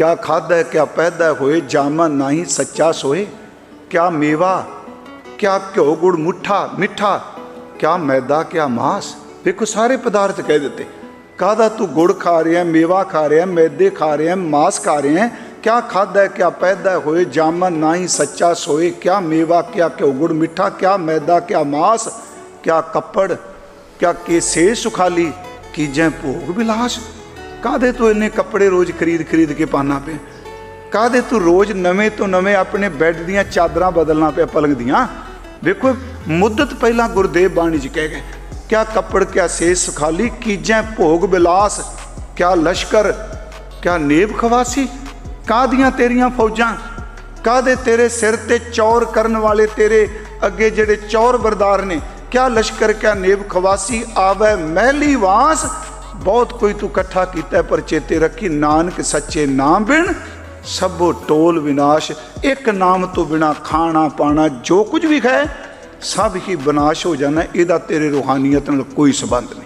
ਕਿਆ ਖਾਦਾ ਕਿਆ ਪੈਦਾ ਹੋਏ ਜਾਮਨ ਨਹੀਂ ਸੱਚਾ ਸੋਏ ਕਿਆ ਮੇਵਾ, ਕਿਆ ਘਿਓ ਗੁੜ ਮੁੱਠਾ, ਮਿੱਠਾ, ਕਿਆ ਮੈਦਾ, ਕਿਆ ਮਾਸ। ਵੇਖੋ ਸਾਰੇ ਪਦਾਰਥ ਕਹਿ ਦਿੱਤੇ। ਕਾਹਦਾ ਤੂੰ ਗੁੜ ਖਾ ਰਿਹਾ, ਮੇਵਾ ਖਾ ਰਿਹਾ, ਮੈਦੇ ਖਾ ਰਿਹਾ, ਮਾਸ ਖਾ ਰਿਹਾ? ਕਿਆ ਖਾਦਾ ਕਿਆ ਪੈਦਾ ਹੋਏ ਜਾਮਨ ਨਹੀਂ ਸੱਚਾ ਸੋਏ ਕਿਆ ਮੇਵਾ, ਕਿਆ ਘਿਓ ਗੁੜ ਮਿੱਠਾ, ਕਿਆ ਮੈਦਾ, ਕਿਆ ਮਾਸ, ਕਿਆ ਕੱਪੜ, ਕਿਆ ਕੇਸੇ ਸੁਖਾਲੀ ਕੀਜੈ ਭੋਗ ਵਿਲਾਸ ਕਾਦੇ ਤੂੰ ਇੰਨੇ ਕੱਪੜੇ ਰੋਜ਼ ਖਰੀਦ ਖਰੀਦ ਕੇ ਪਾਣਾ ਪਿਆ? ਕਾਦੇ ਤੂੰ ਰੋਜ਼ ਨਵੇਂ ਤੋਂ ਨਵੇਂ ਆਪਣੇ ਬੈੱਡ ਦੀਆਂ ਚਾਦਰਾਂ ਬਦਲਣਾ ਪਿਆ ਪਲੰਗ ਦੀਆਂ? ਵੇਖੋ, ਮੁੱਦਤ ਪਹਿਲਾਂ ਗੁਰਦੇਵ ਬਾਣੀ ਚ ਕਹਿ ਗਏ, ਕਿਆ ਕੱਪੜ, ਕਿਆ ਸੇਸ ਸੁਖਾਲੀ, ਕੀਜੈ ਭੋਗ ਬਿਲਾਸ, ਕਿਆ ਲਸ਼ਕਰ, ਕਿਆ ਨੇਬ ਖਵਾਸੀ? ਕਾਦੀਆਂ ਤੇਰੀਆਂ ਫੌਜਾਂ? ਕਾਦੇ ਤੇਰੇ ਸਿਰ ਤੇ ਚੌਰ ਕਰਨ ਵਾਲੇ ਤੇਰੇ ਅੱਗੇ ਜਿਹੜੇ ਚੌਰ ਬਰਦਾਰ ਨੇ? ਕਿਆ ਲਸ਼ਕਰ, ਕਿਆ ਨੇਬ ਖਵਾਸੀ? ਆਵੇ ਮਹਿਲੀ ਵਾਸ ਬਹੁਤ ਕੋਈ ਤੂੰ ਇਕੱਠਾ ਕੀਤਾ ਪਰ ਚੇਤੇ ਰੱਖੀ, ਨਾਨਕ ਸੱਚੇ ਨਾਮ ਬਿਨ ਸਭੋ ਟੋਲ ਵਿਨਾਸ਼। ਇੱਕ ਨਾਮ ਤੋਂ ਬਿਨਾ ਖਾਣਾ ਪਾਣਾ ਜੋ ਕੁਝ ਵੀ ਹੈ, ਸਭ ਹੀ ਵਿਨਾਸ਼ ਹੋ ਜਾਣਾ। ਇਹਦਾ ਤੇਰੇ ਰੂਹਾਨੀਅਤ ਨਾਲ ਕੋਈ ਸੰਬੰਧ ਨਹੀਂ।